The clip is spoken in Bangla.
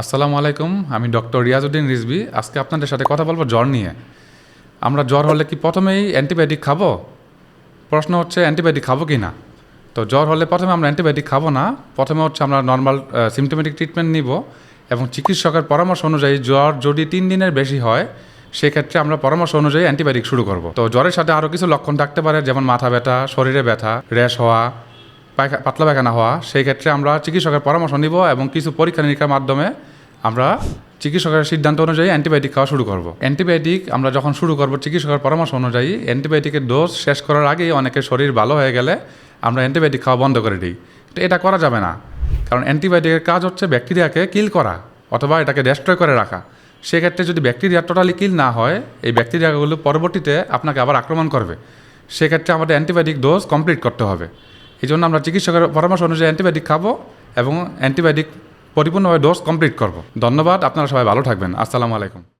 আসসালামু আলাইকুম, আমি ডক্টর রিয়াজউদ্দিন রিজবি আজকে আপনাদের সাথে কথা বলব জ্বর নিয়ে। আমরা জ্বর হলে কি প্রথমেই অ্যান্টিবায়োটিক খাব? প্রশ্ন হচ্ছে, অ্যান্টিবায়োটিক খাব কি না? তো জ্বর হলে প্রথমে আমরা অ্যান্টিবায়োটিক খাব না। প্রথমে হচ্ছে আমরা নর্মাল সিমটোমেটিক ট্রিটমেন্ট নিব এবং চিকিৎসকের পরামর্শ অনুযায়ী জ্বর যদি তিন দিনের বেশি হয়, সেক্ষেত্রে আমরা পরামর্শ অনুযায়ী অ্যান্টিবায়োটিক শুরু করব। তো জ্বরের সাথে আরও কিছু লক্ষণ থাকতে পারে, যেমন মাথা ব্যথা, শরীরে ব্যথা, র্যাশ হওয়া পাতলা পায়খানা হওয়া, সেই ক্ষেত্রে আমরা চিকিৎসকের পরামর্শ নিব এবং কিছু পরীক্ষা নিরীক্ষার মাধ্যমে আমরা চিকিৎসকের সিদ্ধান্ত অনুযায়ী অ্যান্টিবায়োটিক খাওয়া শুরু করব। অ্যান্টিবায়োটিক আমরা যখন শুরু করব চিকিৎসকের পরামর্শ অনুযায়ী, অ্যান্টিবায়োটিকের ডোজ শেষ করার আগেই অনেকের শরীর ভালো হয়ে গেলে আমরা অ্যান্টিবায়োটিক খাওয়া বন্ধ করে দিই। তো এটা করা যাবে না। কারণ অ্যান্টিবায়োটিকের কাজ হচ্ছে ব্যাকটেরিয়াকে কিল করা অথবা এটাকে ডেস্ট্রয় করে রাখা। সেক্ষেত্রে যদি ব্যাকটেরিয়া টোটালি কিল না হয়, এই ব্যাকটেরিয়াগুলো পরবর্তীতে আপনাকে আবার আক্রমণ করবে। সেক্ষেত্রে আমাদের অ্যান্টিবায়োটিক ডোজ কমপ্লিট করতে হবে। এই জন্য আমরা চিকিৎসকের পরামর্শ অনুযায়ী অ্যান্টিবায়োটিক খাব এবং অ্যান্টিবায়োটিক পরিপূর্ণভাবে ডোজ কমপ্লিট করব। ধন্যবাদ, আপনারা সবাই ভালো থাকবেন। আসসালামু আলাইকুম।